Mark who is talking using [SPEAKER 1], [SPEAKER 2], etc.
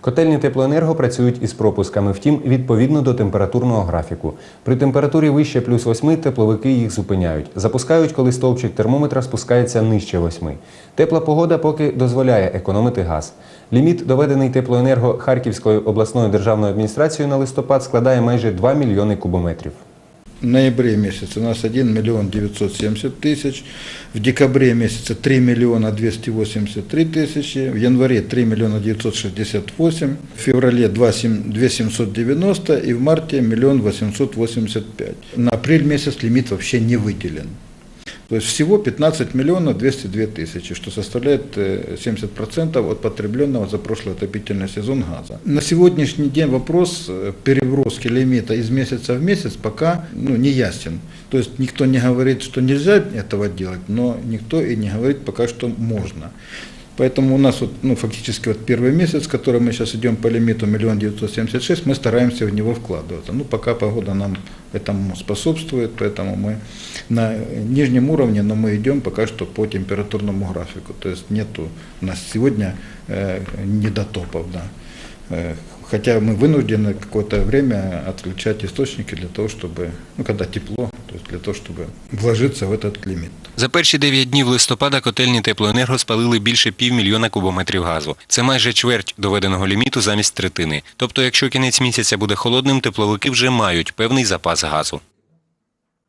[SPEAKER 1] Котельні теплоенерго працюють із пропусками, втім, відповідно до температурного графіку. При температурі вище плюс 8 тепловики їх зупиняють. Запускають, коли стовпчик термометра спускається нижче 8. Тепла погода поки дозволяє економити газ. Ліміт, доведений теплоенерго Харківською обласною державною адміністрацією на листопад, складає майже 2 мільйони кубометрів
[SPEAKER 2] В ноябре месяце у нас 1 миллион 970 тысяч, в декабре месяце 3 миллиона 283 тысячи, в январе 3 миллиона 968, в феврале 2 сем- 2790 и в марте миллион 885. На апрель месяц лимит вообще не выделен. То есть всего 15 миллионов 202 тысячи, что составляет э, 70% от потребленного за прошлый отопительный сезон газа. На сегодняшний день вопрос э, переброски лимита из месяца в месяц пока ну, не ясен. То есть никто не говорит, что нельзя этого делать, но никто и не говорит пока, что можно. Поэтому у нас вот, ну, фактически вот первый месяц, который мы сейчас идем по лимиту миллион девятьсот семьдесят шесть, мы стараемся в него вкладываться. Ну, пока погода нам этому способствует, поэтому мы на нижнем уровне, но мы идем пока что по температурному графику. То есть нету у нас сегодня э, недотопов, да. Э, Хотя мы вынуждены какое-то время отключать источники для того, чтобы, ну, когда тепло, то есть для того, чтобы вложиться в этот лимит.
[SPEAKER 1] За перші 9 днів листопада котельні теплоенерго спалили більше півмільйона кубометрів газу. Це майже чверть доведеного ліміту замість третини. Тобто, якщо кінець місяця буде холодним, тепловики вже мають певний запас газу.